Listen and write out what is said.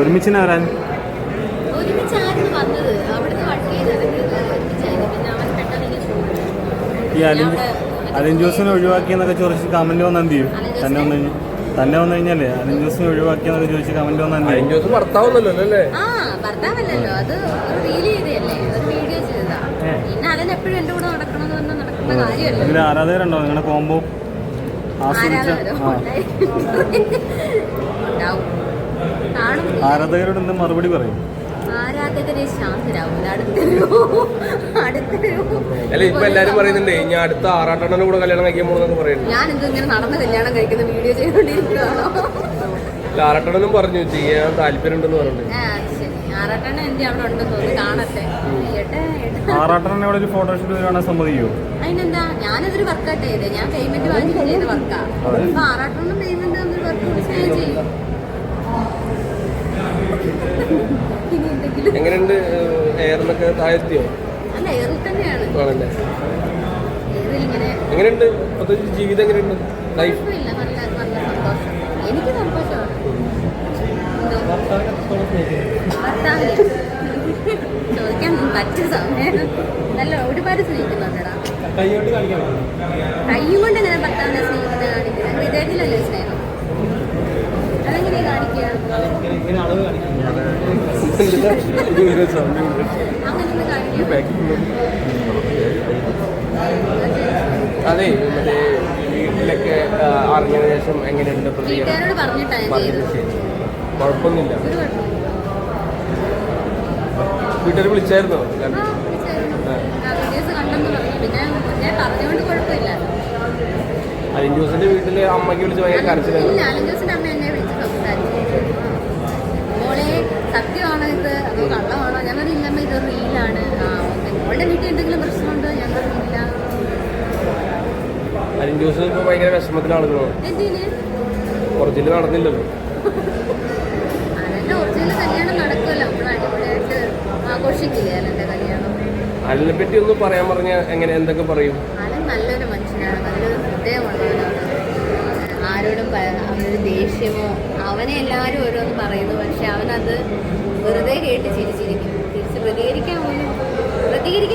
ഒരുമിച്ചിന് വരാൻ ഈ അലിൻ അലിൻ ജ്യൂസിനെ ഒഴിവാക്കിയെന്നൊക്കെ ചോദിച്ച് കമന്റ് വന്നാൽ എന്ത് ചെയ്യും? തന്നെ വന്നു കഴിഞ്ഞാൽ തന്നെ വന്നു കഴിഞ്ഞാലേ അലിൻ ജ്യൂസിനെ ഒഴിവാക്കിയെന്നൊക്കെ ചോദിച്ച് കമന്റ് വന്നാൽ എന്ത് ചെയ്യും? ഭർത്താവുന്നല്ലോ അല്ലേ? ഭർത്താവല്ലല്ലോ. അത് റീൽ ചെയ്തതല്ലേ? ഒരു വീഡിയോ ചെയ്തതാ. പിന്നെ എപ്പോഴും എന്റെ കൂടെ നടക്കണമെന്ന് പറഞ്ഞാൽ നടക്കുന്ന കാര്യമല്ല? ഇതിൽ ആരാധകരുണ്ടോ? നിങ്ങളുടെ കോമ്പോ ആസ്വദിച്ച? ആരാധകരോട് എന്ത് മറുപടി പറയും? ആരാധകരെ അല്ല ഇപ്പൊ എല്ലാരും പറയുന്നുണ്ട് ഞാൻ അടുത്ത ആറാട്ടെണ്ണന്റെ കൂടെ കല്യാണം കഴിക്കാൻ പോകുന്നു പറയുന്നു ഞാൻ എന്തോ ഇങ്ങനെ നടന്ന് കല്യാണം കഴിക്കുന്ന വീഡിയോ അല്ല ആറാട്ടെണ്ണനും പറഞ്ഞു ചെയ്യാൻ ആ ശരി. ആറാട്ടെണ്ണ എന്റെ അവിടെ ഉണ്ടെന്ന് തോന്നുന്നു. കാണട്ടെ. ഒരു ഫോട്ടോഷൂട്ട് കാണാൻ സമ്മതിക്കോ അതിനെന്താ? ഞാനതൊരു വർക്കൗട്ട് ചെയ്തേ. ഞാൻ പേയ്മെന്റ് വാങ്ങി ചെയ്ത വർക്കാ അപ്പൊ ആറാട്ടെണ്ണം പേയ്മെന്റ് വർക്ക് ചെയ്യും. എങ്ങനെയുണ്ട് എയറിനൊക്കെ താഴ്ത്തിയോ? അല്ല എയറിൽ തന്നെയാണ്. ആണല്ലേ? എങ്ങനെയുണ്ട്? പ്രത്യേകിച്ച് ജീവിതം എങ്ങനെയുണ്ട്? ലൈഫ് കുഴപ്പമില്ല. നല്ല നല്ല സന്തോഷം. എനിക്ക് സന്തോഷമാണ്. എന്തോ? ഭർത്താവിന്. ചോദിക്കാൻ പറ്റിയ സമയം നല്ല ഒരുപാട് സ്നേഹിക്കുന്നുണ്ടടാ കൈ കൊണ്ട് ഞാൻ ഭർത്താവിനെ സ്നേഹിക്കുന്നത് കാണിക്കുന്നത് അതെ മറ്റേ വീട്ടിലൊക്കെ ആ, അറിഞ്ഞതിന് ശേഷം എങ്ങനെയുണ്ട് പ്രതികരണം. കുഴപ്പമൊന്നുമില്ല. വീട്ടുകാർ വിളിച്ചായിരുന്നോ? അലിൻ ദിവസത്തിന്റെ വീട്ടിൽ അമ്മയ്ക്ക് വിളിച്ച് ഭയങ്കര കരച്ചിലായിരുന്നു. നടക്കുമല്ലോ നമ്മൾ ഭയങ്കര ആഘോഷിക്കില്ലേ ഒറിജിനൽ നടന്നില്ലല്ലോ അതിനെ പറ്റി ഒന്ന് പറയാൻ പറഞ്ഞ എങ്ങനെ എന്തൊക്കെ പറയും? നല്ലൊരു മനുഷ്യനാണ്. നല്ലൊരു ആരോടും അവനൊരു ദേഷ്യമോ അവനെ എല്ലാവരും ഓരോന്ന് പറയുന്നു. പക്ഷെ അവനത് വെറുതെ കേട്ട് ചിരിച്ചിരിക്കും. തിരിച്ച് പ്രതികരിക്കാൻ പോലും പ്രതികരിക്കുന്ന